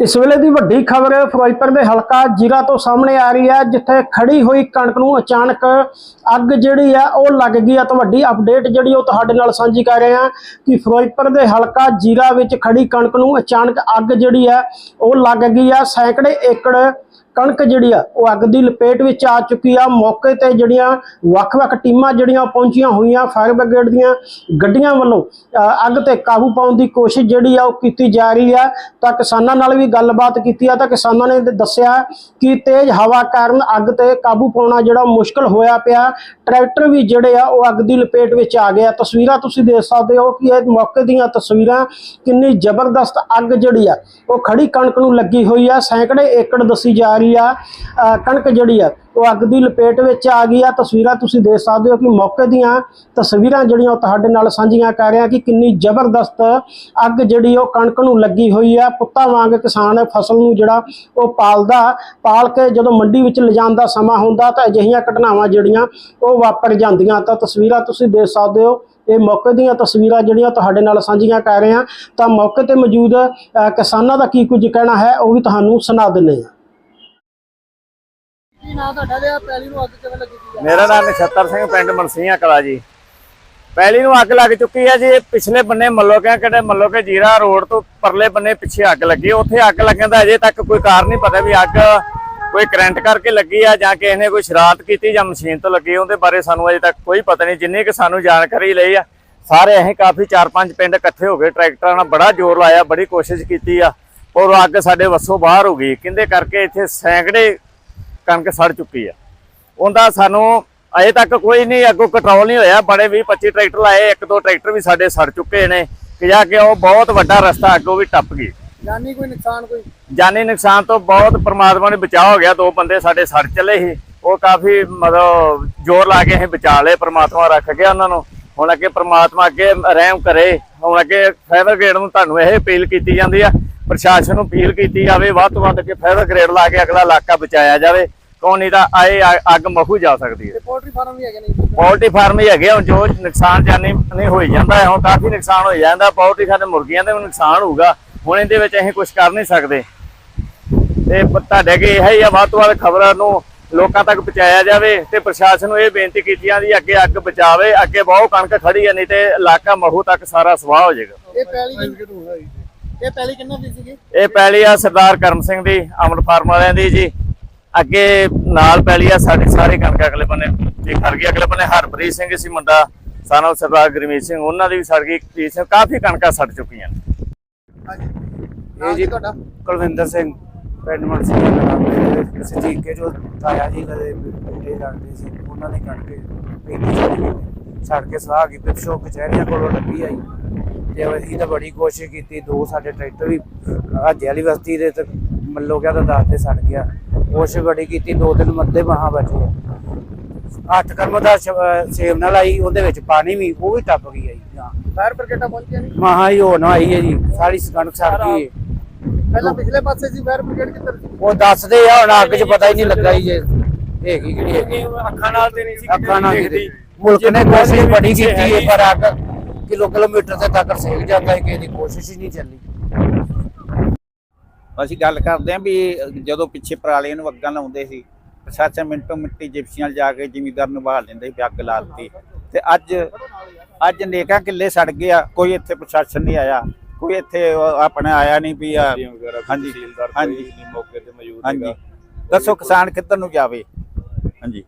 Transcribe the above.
ਇਸ ਵੇਲੇ ਦੀ ਵੱਡੀ ਖਬਰ ਫਿਰੋਜ਼ਪੁਰ ਦੇ ਹਲਕਾ ਜੀਰਾ ਤੋਂ ਸਾਹਮਣੇ ਆ ਰਹੀ ਹੈ, ਜਿੱਥੇ ਖੜੀ ਹੋਈ ਕਣਕ ਨੂੰ ਅਚਾਨਕ ਅੱਗ ਜਿਹੜੀ ਆ, ਉਹ ਲੱਗ ਗਈ ਆ। ਤਾਂ ਵੱਡੀ ਅਪਡੇਟ ਜਿਹੜੀ ਉਹ ਤੁਹਾਡੇ ਨਾਲ ਸਾਂਝੀ ਕਰ ਰਹੇ ਹਾਂ ਕਿ ਫਿਰੋਜ਼ਪੁਰ ਦੇ ਹਲਕਾ ਜੀਰਾ ਵਿੱਚ ਖੜੀ ਕਣਕ ਨੂੰ ਅਚਾਨਕ ਅੱਗ ਜਿਹੜੀ ਆ, ਉਹ ਲੱਗ ਗਈ ਆ। ਸੈਂਕੜੇ ਏਕੜ ਕਣਕ ਜਿਹੜੀ ਆ, ਉਹ ਅੱਗ ਦੀ ਲਪੇਟ ਵਿੱਚ ਆ ਚੁੱਕੀ ਆ। ਮੌਕੇ ਤੇ ਜਿਹੜੀਆਂ ਵੱਖ-ਵੱਖ ਟੀਮਾਂ ਜਿਹੜੀਆਂ ਪਹੁੰਚੀਆਂ ਹੋਈਆਂ, ਫਾਇਰ ਬ੍ਰਿਗੇਡ ਦੀਆਂ ਗੱਡੀਆਂ ਵੱਲੋਂ ਅੱਗ ਤੇ ਕਾਬੂ ਪਾਉਣ ਦੀ ਕੋਸ਼ਿਸ਼ ਜਿਹੜੀ ਆ, ਉਹ ਕੀਤੀ ਜਾ ਰਹੀ ਆ। ਤਾਂ ਕਿਸਾਨਾਂ ਨਾਲ ਵੀ ਗੱਲਬਾਤ ਕੀਤੀ ਆ। ਤਾਂ ਕਿਸਾਨਾਂ ਨੇ ਦੱਸਿਆ ਕਿ ਤੇਜ਼ ਹਵਾ ਕਾਰਨ ਅੱਗ ਤੇ ਕਾਬੂ ਪਾਉਣਾ ਜਿਹੜਾ ਮੁਸ਼ਕਲ ਹੋਇਆ ਪਿਆ। ਟਰੈਕਟਰ ਵੀ ਜਿਹੜੇ ਆ, ਉਹ ਅੱਗ ਦੀ ਲਪੇਟ ਵਿੱਚ ਆ ਗਏ ਆ। ਤਸਵੀਰਾਂ ਤੁਸੀਂ ਦੇਖ ਸਕਦੇ ਹੋ ਕਿ ਇਹ ਮੌਕੇ ਦੀਆਂ ਤਸਵੀਰਾਂ ਕਿੰਨੀ ਜ਼ਬਰਦਸਤ ਅੱਗ ਜਿਹੜੀ ਆ, ਉਹ ਖੜੀ ਕਣਕ ਨੂੰ ਲੱਗੀ ਹੋਈ ਆ। ਸੈਂਕੜੇ ਏਕੜ ਦੱਸੀ ਜਾ ਰਹੀ ਆ ਕਣਕ ਜਿਹੜੀ ਆ, ਉਹ ਅੱਗ ਦੀ ਲਪੇਟ ਵਿੱਚ ਆ ਗਈ ਆ। ਤਸਵੀਰਾਂ ਤੁਸੀਂ ਦੇਖ ਸਕਦੇ ਹੋ ਕਿ ਮੌਕੇ ਦੀਆਂ ਤਸਵੀਰਾਂ ਜਿਹੜੀਆਂ ਉਹ ਤੁਹਾਡੇ ਨਾਲ ਸਾਂਝੀਆਂ ਕਰ ਰਿਹਾ ਕਿ ਕਿੰਨੀ ਜ਼ਬਰਦਸਤ ਅੱਗ ਜਿਹੜੀ ਉਹ ਕਣਕ ਨੂੰ ਲੱਗੀ ਹੋਈ ਆ। ਪੁੱਤਾਂ ਵਾਂਗ ਕਿਸਾਨ ਫਸਲ ਨੂੰ ਜਿਹੜਾ ਉਹ ਪਾਲਦਾ, ਪਾਲ ਕੇ ਜਦੋਂ ਮੰਡੀ ਵਿੱਚ ਲਿਜਾਣ ਦਾ ਸਮਾਂ ਹੁੰਦਾ ਤਾਂ ਅਜਿਹੀਆਂ ਘਟਨਾਵਾਂ ਜਿਹੜੀਆਂ ਉਹ ਵਾਪਰ ਜਾਂਦੀਆਂ। ਤਾਂ ਤਸਵੀਰਾਂ ਤੁਸੀਂ ਦੇਖ ਸਕਦੇ ਹੋ, ਇਹ ਮੌਕੇ ਦੀਆਂ ਤਸਵੀਰਾਂ ਜਿਹੜੀਆਂ ਤੁਹਾਡੇ ਨਾਲ ਸਾਂਝੀਆਂ ਕਰ ਰਹੇ ਹਾਂ। ਤਾਂ ਮੌਕੇ ਤੇ ਮੌਜੂਦ ਕਿਸਾਨਾਂ ਦਾ ਕੀ ਕੁਝ ਕਹਿਣਾ ਹੈ, ਉਹ ਵੀ ਤੁਹਾਨੂੰ ਸੁਣਾ ਦਿੰਦੇ ਹਾਂ। ਕੀ ਤੁਹਾਡਾ ਤੇ ਪਹਿਲੀ ਨੂੰ ਅੱਗ ਕਿਵੇਂ ਲੱਗੀ ਸੀ ਮੇਰਾ ਨਾਮ ਨਛੱਤਰ ਸਿੰਘ, ਪਿੰਡ ਮਨਸੀਆਂ ਕਲਾ ਜੀ। ਪਹਿਲੀ ਨੂੰ ਅੱਗ ਲੱਗ ਚੁੱਕੀ ਹੈ ਜੀ, ਇਹ ਪਿਛਲੇ ਬੰਨੇ ਮੱਲੋਕਿਆਂ ਕਿਹੜੇ ਮੱਲੋਕੇ ਜੀਰਾ ਰੋਡ ਤੋਂ ਪਰਲੇ ਬੰਨੇ ਪਿੱਛੇ ਅੱਗ ਲੱਗੀ ਉੱਥੇ ਅੱਗ ਲੱਗਣ ਦਾ ਅਜੇ ਤੱਕ ਕੋਈ ਕਾਰਨ ਨਹੀਂ ਪਤਾ ਵੀ ਅੱਗ ਕੋਈ ਕਰੰਟ ਕਰਕੇ ਲੱਗੀ ਆ ਜਾਂ ਕਿਸੇ ਨੇ ਕੋਈ ਸ਼ਰਾਰਤ ਕੀਤੀ ਜਾਂ ਮਸ਼ੀਨ ਤੋਂ ਲੱਗੀ ਉਹਦੇ ਬਾਰੇ ਸਾਨੂੰ ਅਜੇ ਤੱਕ ਕੋਈ ਪਤਾ ਨਹੀਂ। ਜਿੰਨੀ ਕਿ ਸਾਨੂੰ ਜਾਣਕਾਰੀ ਲਈ ਆ, ਸਾਰੇ ਅਸੀਂ ਕਾਫੀ 4-5 ਪਿੰਡ ਇਕੱਠੇ ਹੋ ਗਏ। ਟਰੈਕਟਰਾਂ ਨਾਲ ਬੜਾ ਜ਼ੋਰ ਲਾਇਆ, ਬੜੀ ਕੋਸ਼ਿਸ਼ ਕੀਤੀ ਆ। ਔਰ ਅੱਗ ਸਾਡੇ ਵੱਸੋਂ ਬਾਹਰ ਹੋ ਗਈ। ਕਿੰਦੇ ਕਰਕੇ ਇੱਥੇ ਸੈਂਕੜੇ ਕਣਕ ਸੜ ਚੁੱਕੀ ਆ। ਉਹਦਾ ਸਾਨੂੰ ਅਜੇ ਤੱਕ ਕੋਈ ਨਹੀਂ ਅੱਗੋਂ ਕੰਟਰੋਲ ਨਹੀਂ ਹੋਇਆ। ਬੜੇ 20 25 ਟਰੈਕਟਰ ਲਾਏ ਇੱਕ ਦੋ ਟਰੈਕਟਰ ਵੀ ਸਾਡੇ ਸੜ ਚੁੱਕੇ ਨੇ। ਕਿ ਜਾ ਕੇ ਉਹ ਬਹੁਤ ਵੱਡਾ ਰਸਤਾ ਅੱਗੋਂ ਵੀ ਟੱਪ ਗਈ। ਜਾਨੀ ਕੋਈ ਨੁਕਸਾਨ ਕੋਈ? ਜਾਨੀ ਨੁਕਸਾਨ ਤੋਂ ਬਹੁਤ ਪ੍ਰਮਾਤਮਾ ਨੇ ਬਚਾਅ ਹੋ ਗਿਆ। ਦੋ ਬੰਦੇ ਸਾਡੇ ਸੜ ਚਲੇ ਸੀ। ਉਹ ਕਾਫੀ ਮਤਲਬ ਜ਼ੋਰ ਲਾ ਕੇ ਅਸੀਂ ਬਚਾ ਲਏ। ਪ੍ਰਮਾਤਮਾ ਰੱਖ ਗਿਆ ਉਹਨਾਂ ਨੂੰ। ਹੁਣ ਅੱਗੇ ਪ੍ਰਮਾਤਮਾ ਅੱਗੇ ਰਹਿਮ ਕਰੇ। ਹੁਣ ਅੱਗੇ ਫਾਇਰ ਗ੍ਰੇਡ ਨੂੰ ਤੁਹਾਨੂੰ ਇਹ ਅਪੀਲ ਕੀਤੀ ਜਾਂਦੀ ਆ ਪ੍ਰਸ਼ਾਸਨ ਨੂੰ ਅਪੀਲ ਕੀਤੀ ਜਾਵੇ ਵੱਧ ਤੋਂ ਵੱਧ ਅੱਗੇ ਫਾਇਰ ਗ੍ਰੇਡ ਲਾ ਕੇ ਅਗਲਾ ਇਲਾਕਾ ਬਚਾਇਆ ਜਾਵੇ ਕਿਉਂ ਨਹੀਂ ਤਾਂ ਆਏ ਅੱਗ ਮਖੂ ਜਾ ਸਕਦੀ ਹੈ। ਪੋਲਟਰੀ ਫਾਰਮ ਵੀ ਹੈਗੇ ਨਹੀਂ ਪੋਲਟਰੀ ਫਾਰਮ ਹੀ ਹੈਗੇ ਹੁਣ ਜੋ ਨੁਕਸਾਨ ਜਾਨੀ ਨਹੀਂ ਹੋਈ ਜਾਂਦਾ ਹੁਣ ਕਾਫੀ ਨੁਕਸਾਨ ਹੋ ਜਾਂਦਾ ਪੋਲਟਰੀ ਸਾਡੇ ਮੁਰਗੀਆਂ ਦੇ ਵੀ ਨੁਕਸਾਨ ਹੋਊਗਾ ਹੁਣ ਇਹਦੇ ਵਿੱਚ ਅਸੀਂ ਕੁਝ ਕਰ ਨਹੀਂ ਸਕਦੇ। ਤੇ ਤੁਹਾਡੇ ਅੱਗੇ ਇਹ ਹੀ ਆ ਵੱਧ ਤੋਂ ਵੱਧ ਖਬਰਾਂ ਨੂੰ ਲੋਕਾਂ ਤੱਕ ਪਹੁੰਚਾਇਆ ਜਾਵੇ ਤੇ ਪ੍ਰਸ਼ਾਸਨ ਨੂੰ ਇਹ ਬੇਨਤੀ ਕੀਤੀ ਜਾਂਦੀ ਅੱਗੇ ਅੱਗ ਬਚਾਵੇ ਅੱਗੇ ਬਹੁਤ ਕਣਕ ਖੜੀ ਹੈ ਨਹੀਂ ਤੇ ਇਲਾਕਾ ਮਹੂ ਤੱਕ ਸਾਰਾ ਸਵਾਹ ਹੋ ਜਾਏਗਾ। ਇਹ ਪਹਿਲੀ ਇਹ ਪਹਿਲੀ ਕਿੰਨਾ ਦੀ ਸੀਗੀ? ਇਹ ਪੈਲੀ ਆ ਸਰਦਾਰ ਕਰਮ ਸਿੰਘ ਦੀ ਅਮਨ ਫਾਰਮ ਵਾਲਿਆਂ ਦੀ ਜੀ। ਅੱਗੇ ਨਾਲ ਪੈਲੀ ਆ ਸਾਡੇ ਸਾਰੇ ਕਣਕ ਅਗਲੇ ਬੰਨੇ ਇਹ ਖੜ ਗਈ। ਅਗਲੇ ਬੰਨੇ ਹਰਪ੍ਰੀਤ ਸਿੰਘ ਸੀ ਮੁੰਡਾ ਸਾਨੋ ਸਰਦਾਰ ਗੁਰਮੀਤ ਸਿੰਘ ਉਹਨਾਂ ਦੀ ਵੀ ਸੜ ਗਈ। ਸਿੰਘ ਕਾਫੀ ਕਣਕਾਂ ਸੜ ਚੁੱਕੀਆਂ ਨੇ। ਹਾਂਜੀ। ਇਹ ਜੀ ਤੁਹਾਡਾ? ਕੁਲਵਿੰਦਰ ਸਿੰਘ ਪਿੰਡ ਮਨਸੀ ਦਾ ਸਜੀਕੇ ਜੋ ਤਾਇਆ ਜੀ ਕਦੇ ਬੇਟੇ ਲੱਗਦੇ ਸੀ ਉਹਨਾਂ ਨੇ ਕੇ ਪੇਟੀ ਛੱਡ ਕੇ ਕੇ ਸਵਾਹ ਗਈ ਪਿੱਛੋਂ ਕਚਹਿਰੀਆਂ ਕੋਲੋਂ ਲੱਗੀ ਆਈ। ਤੇ ਅਸੀਂ ਤਾਂ ਬੜੀ ਕੋਸ਼ਿਸ਼ ਕੀਤੀ ਦੋ ਸਾਡੇ ਟਰੈਕਟਰ ਵੀ ਹਾਜੇ ਵਾਲੀ ਬਸਤੀ ਦੇ ਤੇ ਮੱਲੋ ਗਿਆ ਤਾਂ ਦਸ ਤੇ ਸੜ ਗਿਆ। ਕੋਸ਼ਿਸ਼ ਬੜੀ ਕੀਤੀ ਦੋ ਦਿਨ ਮੱਦੇ ਮਹਾ ਬਚੇ ਅੱਠ ਕਰਮ ਦਾ ਸੇਵ ਨਾਲ ਆਈ ਉਹਦੇ ਵਿੱਚ ਪਾਣੀ ਵੀ ਉਹ ਵੀ ਟੱਪ ਗਈ ਆਈ ਹਾਂ। ਫਾਇਰ ਬ੍ਰਿਗੇਡਾਂ ਪਹੁੰਚੀਆਂ ਨਹੀਂ ਮਹਾ ਹੀ ਹੋ ਨਾ ਆਈ ਹੈ ਜੀ ਸਾਰੀ ਕਣਕ ਸੜ ਗਈ ਹੈ। ਪਹਿਲਾਂ ਪਿਛਲੇ ਪਾਸੇ ਸੀ ਫਾਇਰ ਬ੍ਰਿਗੇਡ ਕਿੱਧਰ ਸੀ? ਉਹ ਦੱਸਦੇ ਆ ਹੁਣ ਅੱਗ 'ਚ ਪਤਾ ਹੀ ਨਹੀਂ ਲੱਗਾ ਜੀ ਹੈਗੀ ਕਿਹੜੀ ਹੈਗੀ। ਅੱਖਾਂ ਨਾਲ ਤੇ ਨਹੀਂ ਸੀ ਅੱਖਾਂ ਨਾਲ ਕਿਤੇ ਮੁਲਕ ਨੇ ਕੋਸ਼ਿਸ਼ ਬੜੀ ਕੀਤੀ ਹੈ ਪਰ ਅੱਗ ਕਿਲੋ ਕਿਲੋਮੀਟਰ ਤੇ ਤੱਕ ਸੇਕ ਜਾਂਦਾ ਹੈ ਕਿਸੇ ਦੀ ਕੋਸ਼ਿਸ਼ ਹੀ ਨਹੀਂ ਚੱਲੀ। ਅਸੀਂ ਗੱਲ ਕਰਦੇ ਆਂ ਵੀ ਜਦੋਂ ਪਿੱਛੇ ਪਰਾਲੀਆਂ ਨੂੰ ਅੱਗਾਂ ਲਾਉਂਦੇ ਸੀ ਪ੍ਰਸ਼ਾਸਨ ਮਿੰਟੋ ਮਿੰਟੀ ਜਿਪਸੀਆਂ ਜਾ ਕੇ ਜ਼ਿਮੀਂਦਾਰ ਨੂੰ ਬਾਹਰ ਲੈਂਦੇ ਸੀ ਵੀ ਅੱਗ ਲਾ ਦਿੱਤੀ। ਤੇ ਅੱਜ ਅੱਜ ਨੇਕਾਂ ਕਿੱਲੇ ਸੜ ਗਏ ਆ ਕੋਈ ਇੱਥੇ ਪ੍ਰਸ਼ਾਸਨ ਨਹੀਂ ਆਇਆ ਕੋਈ ਇੱਥੇ ਆਪਣਾ ਆਇਆ ਨਹੀਂ ਵੀ ਆ। ਹਾਂਜੀ ਹਾਂਜੀ। ਮੌਕੇ ਤੇ ਮੌਜੂਦ ਹਾਂਜੀ। ਦੱਸੋ ਕਿਸਾਨ ਕਿੱਧਰ ਨੂੰ ਜਾਵੇ? ਹਾਂਜੀ।